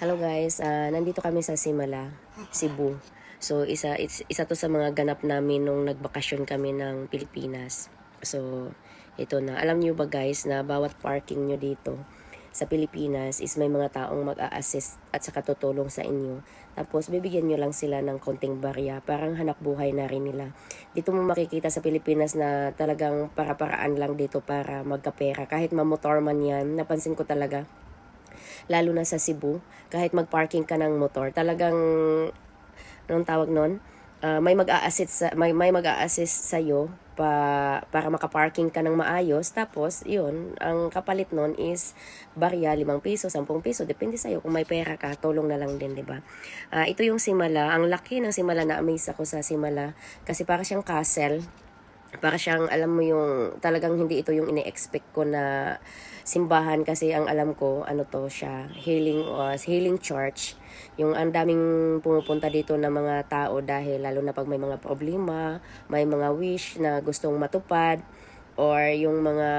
Hello guys, Ah, nandito kami sa Simala, Cebu. So isa it's, isa to sa mga ganap namin nung nagbakasyon kami ng Pilipinas. So ito na, alam niyo ba guys na bawat parking nyo dito sa Pilipinas is may mga taong mag-a-assist at saka tutulong sa inyo. Tapos bibigyan nyo lang sila ng konting barya, parang hanap buhay na rin nila. Dito mo makikita sa Pilipinas na talagang para-paraan lang dito para magkapera. Kahit mamotor man yan, napansin ko talaga lalo na sa Cebu, kahit mag-parking ka ng motor, talagang anong tawag nun? Ah, may mag-a-assist sa may may mag-a-assist sa iyo pa para maka-parking ka ng maayos. Tapos yun ang kapalit nun is barya 5 piso 10 piso depende sa iyo kung may pera ka tulong na lang din di ba? Ah, ito yung Simala. Ang laki ng Simala na amaze ako sa Simala kasi para siyang castle para siyang alam mo yung talagang hindi ito yung ine-expect ko na simbahan kasi ang alam ko ano to siya healing uh, healing church. Yung ang daming pumupunta dito na mga tao dahil lalo na pag may mga problema may mga wish na gustong matupad or yung mga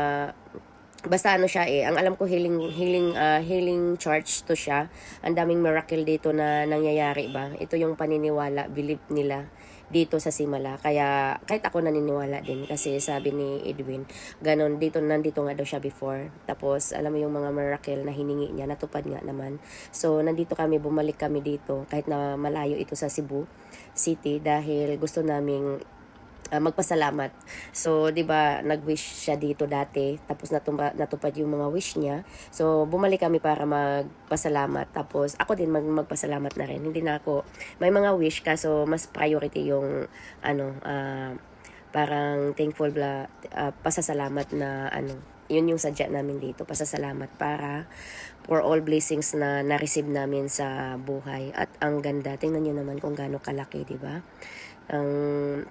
basta ano siya eh ang alam ko healing healing ah, healing church to siya. Ang daming miracle dito na nangyayari ba? Ito yung paniniwala believe nila dito sa Simala kaya kahit ako naniniwala din kasi sabi ni Edwin ganon dito nandito nga daw siya before. Tapos alam mo yung mga miracle na hiningi niya natupad nga naman. So nandito kami bumalik kami dito kahit na malayo ito sa Cebu City dahil gusto naming ah, magpasalamat. So, 'di ba, nag-wish siya dito dati, tapos natumpa, natupad yung mga wish niya. So, bumalik kami para magpasalamat. Tapos ako din mag magpasalamat na rin. Hindi na ako may mga wish kaso mas priority yung ano ah, parang thankful bla ah, pasasalamat na ano yun yung sadya namin dito pasasalamat para for all blessings na na-receive namin sa buhay at ang ganda tingnan niyo naman kung gaano kalaki di ba ang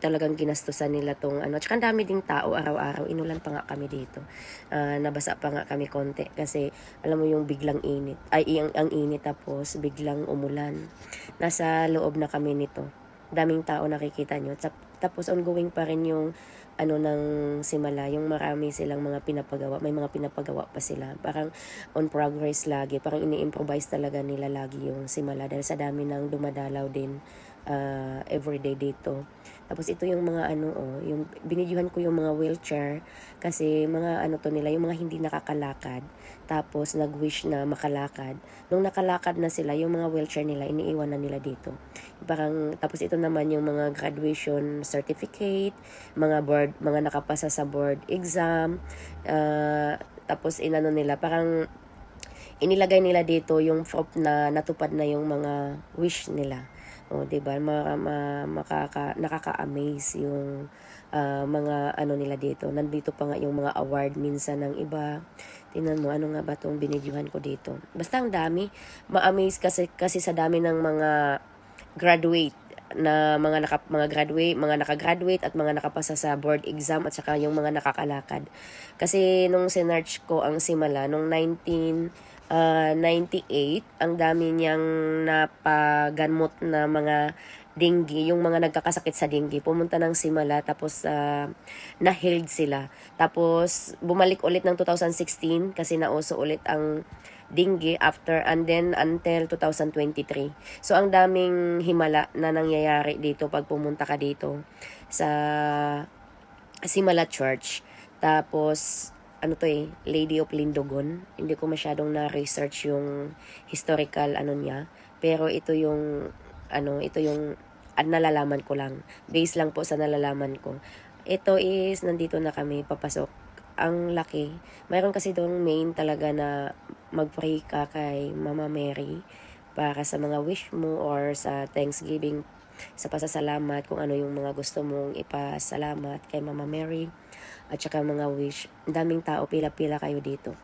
talagang ginastusan nila tong ano. Tsaka dami ding tao araw-araw. Inulan pa nga kami dito. Ah, nabasa pa nga kami konti kasi alam mo yung biglang init. Ay, ang, ang init tapos biglang umulan. Nasa loob na kami nito. Daming tao nakikita nyo. Tap- Tapos ongoing pa rin yung ano ng simala, yung marami silang mga pinapagawa. May mga pinapagawa pa sila. Parang on progress lagi. Parang ini-improvise talaga nila lagi yung simala dahil sa dami ng dumadalaw din uh, everyday dito. Tapos ito yung mga ano oh, yung binidyuhan ko yung mga wheelchair kasi mga ano to nila, yung mga hindi nakakalakad. Tapos nag-wish na makalakad. Nung nakalakad na sila, yung mga wheelchair nila iniiwan na nila dito. Parang tapos ito naman yung mga graduation certificate, mga board, mga nakapasa sa board exam. Uh, tapos inano nila parang inilagay nila dito yung proof na natupad na yung mga wish nila. O, 'di ba? Ma, ma, makaka nakaka-amaze yung ah, mga ano nila dito. Nandito pa nga yung mga award minsan ng iba. Tingnan mo ano nga ba tong binidyuhan ko dito. Basta ang dami. Ma-amaze kasi kasi sa dami ng mga graduate na mga naka, mga graduate, mga naka-graduate at mga nakapasa sa board exam at saka yung mga nakakalakad. Kasi nung sinearch ko ang Simala nung 19 ah, 98, ang dami niyang napagamot na mga dengue, yung mga nagkakasakit sa dengue, pumunta ng Simala tapos ah, na-healed sila. Tapos bumalik ulit ng 2016 kasi nauso ulit ang dengue after and then until 2023. So ang daming himala na nangyayari dito pag pumunta ka dito sa Simala Church. Tapos ano to eh, Lady of Lindogon. Hindi ko masyadong na-research yung historical ano niya. Pero ito yung, ano, ito yung at nalalaman ko lang. Base lang po sa nalalaman ko. Ito is, nandito na kami, papasok. Ang laki. Mayroon kasi doon main talaga na mag-pray ka kay Mama Mary para sa mga wish mo or sa Thanksgiving sa pasasalamat kung ano yung mga gusto mong ipasalamat kay Mama Mary at saka mga wish. Daming tao, pila-pila kayo dito.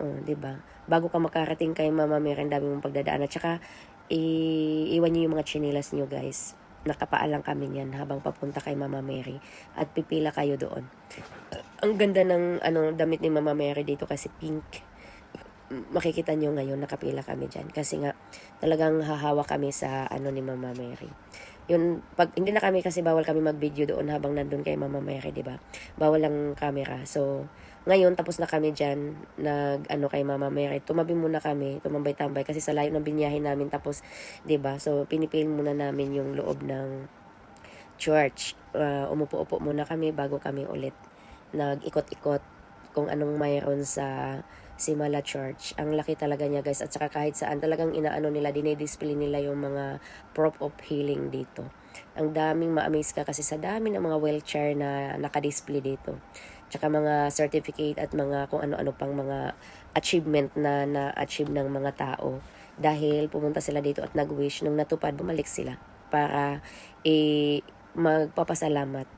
Oo, 'di ba? Bago ka makarating kay Mama Mary, ang dami mong pagdadaan at saka i- iwan niyo yung mga chinilas niyo, guys. Nakapaalang kami niyan habang papunta kay Mama Mary at pipila kayo doon. Ang ganda ng ano damit ni Mama Mary dito kasi pink makikita nyo ngayon nakapila kami dyan. Kasi nga talagang hahawa kami sa ano ni Mama Mary. Yun pag hindi na kami kasi bawal kami mag-video doon habang nandun kay Mama Mary di ba? Bawal ang camera. So Ngayon, tapos na kami dyan, nag, ano, kay Mama Mary, tumabi muna kami, tumambay-tambay, kasi sa layo ng binyahe namin, tapos, 'di ba? So, pinipil muna namin yung loob ng church. Uh, umupo-upo muna kami bago kami ulit nag-ikot-ikot kung anong mayroon sa Simala Church. Ang laki talaga niya guys at saka kahit saan talagang inaano nila, dinidisplay nila yung mga prop of healing dito. Ang daming ma-amaze ka kasi sa dami ng mga wheelchair na nakadisplay dito. Tsaka mga certificate at mga kung ano-ano pang mga achievement na na-achieve ng mga tao. Dahil pumunta sila dito at nag-wish nung natupad, bumalik sila para eh, magpapasalamat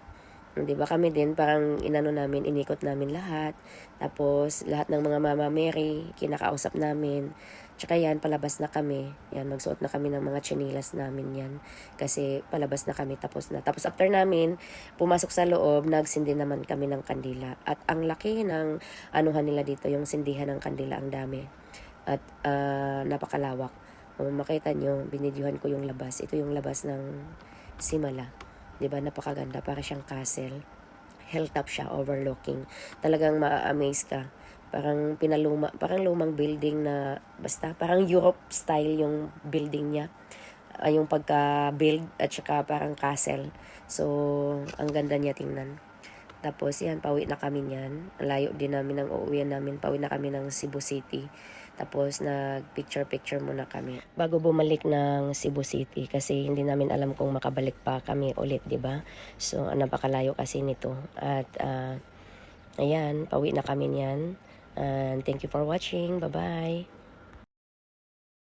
'di ba kami din parang inano namin inikot namin lahat. Tapos lahat ng mga mama Mary kinakausap namin. Tsaka yan palabas na kami. Yan magsuot na kami ng mga chinilas namin yan. Kasi palabas na kami tapos na. Tapos after namin pumasok sa loob nagsindi naman kami ng kandila. At ang laki ng anuhan nila dito yung sindihan ng kandila ang dami. At ah, napakalawak. Kung makita nyo binidyuhan ko yung labas. Ito yung labas ng Simala 'di ba? Napakaganda. Para siyang castle. Hilltop siya. Overlooking. Talagang ma-amaze ka. Parang pinaluma parang lumang building na basta parang Europe style yung building niya. Ay yung pagka-build at saka parang castle. So ang ganda niya tingnan. Tapos yan, pauwi na kami niyan. Ang Layo din namin ng uuwian namin. Pauwi na kami ng Cebu City. Tapos nag-picture-picture muna kami. Bago bumalik ng Cebu City kasi hindi namin alam kung makabalik pa kami ulit, 'di ba? So napakalayo kasi nito. At ah, ayan, pauwi na kami niyan. And thank you for watching. Bye-bye.